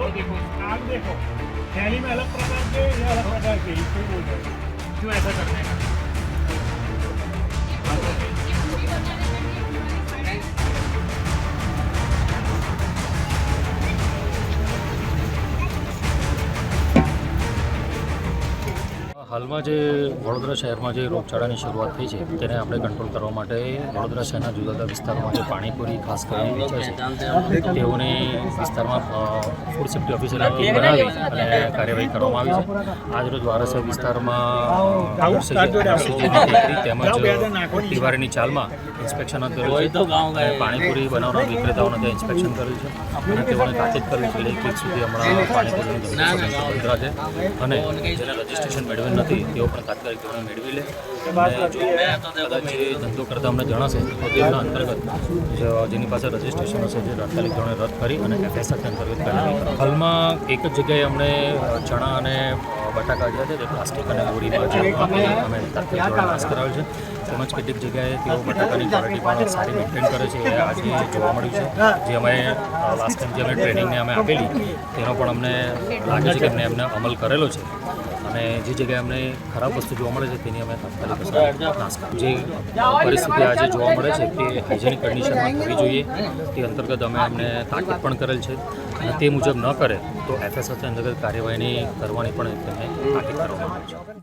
देखो आग देखो थैली में अलग प्रकार के ये अलग प्रकार के इसको बोल रहे हैं क्यों ऐसा करने का હાલમાં જે વડોદરા શહેરમાં જે રોગચાળાની શરૂઆત થઈ છે, તેને આપણે કંટ્રોલ કરવા માટે વડોદરા શહેરના જુદા જુદા વિસ્તારોમાં જે પાણીપુરી ખાસ કરીને વેચાય છે, તેઓને વિસ્તારમાં ફૂડ સેફ્ટી ઓફિસર ટીમ બનાવી અને કાર્યવાહી કરવામાં આવી છે. આજરોજ વારસર વિસ્તારમાં તેમજ તિવારીની ચાલમાં ઇન્સ્પેક્શન કર્યું છે પાણીપુરી બનાવનાર વિક્રેતાઓને ત્યાં ઇન્સ્પેક્શન કર્યું છે અને તેઓને તાકીદ કરવી છે એક સુધી હમણાં પાણીપુરીની છે અને જેને રજિસ્ટ્રેશન મેળવેલ નથી, તેઓ પણ તાત્કાલિક ધોરણે મેળવી લે. અને કદાચ જે ધંધો કરતા અમને જણાશે, તો તેમના અંતર્ગત જેની પાસે રજિસ્ટ્રેશન હશે, જે તાત્કાલિક ધોરણે રદ કરી અને એફએસઆર અંતર્ગત કાર્યવાહી હાલમાં એક જ જગ્યાએ અમને ચણા અને બટાકા જે છે તે પ્લાસ્ટિક અને બોરીમાં જે અમે તાત્કાલિક ધોરણે કરાવેલ છે. તેમજ કેટલીક જગ્યાએ તેઓ બટાકાની ક્વોલિટી પણ સારી મેન્ટેન કરે છે, એ આજે જોવા મળ્યું છે. જે અમે લાસ્ટ ટાઈમ જે અમે ટ્રેનિંગને અમે આપેલી, તેનો પણ અમને લાગે છે કે અમને એમને અમલ કરેલો છે. અને જે જગ્યાએ અમને ખરાબ વસ્તુ જોવા મળે છે તેની અમે તાત્કાલિક નાશ જે પરિસ્થિતિ આજે જોવા મળે છે તે હાઇજેનિક કન્ડિશનમાં થવી જોઈએ તે અંતર્ગત અમે અમને તાકીદ પણ કરેલ છે. અને તે મુજબ ન કરે તો એફએસએસ અંતર્ગત કાર્યવાહીની કરવાની પણ તેમને તાકીદ કરવામાં આવી છે.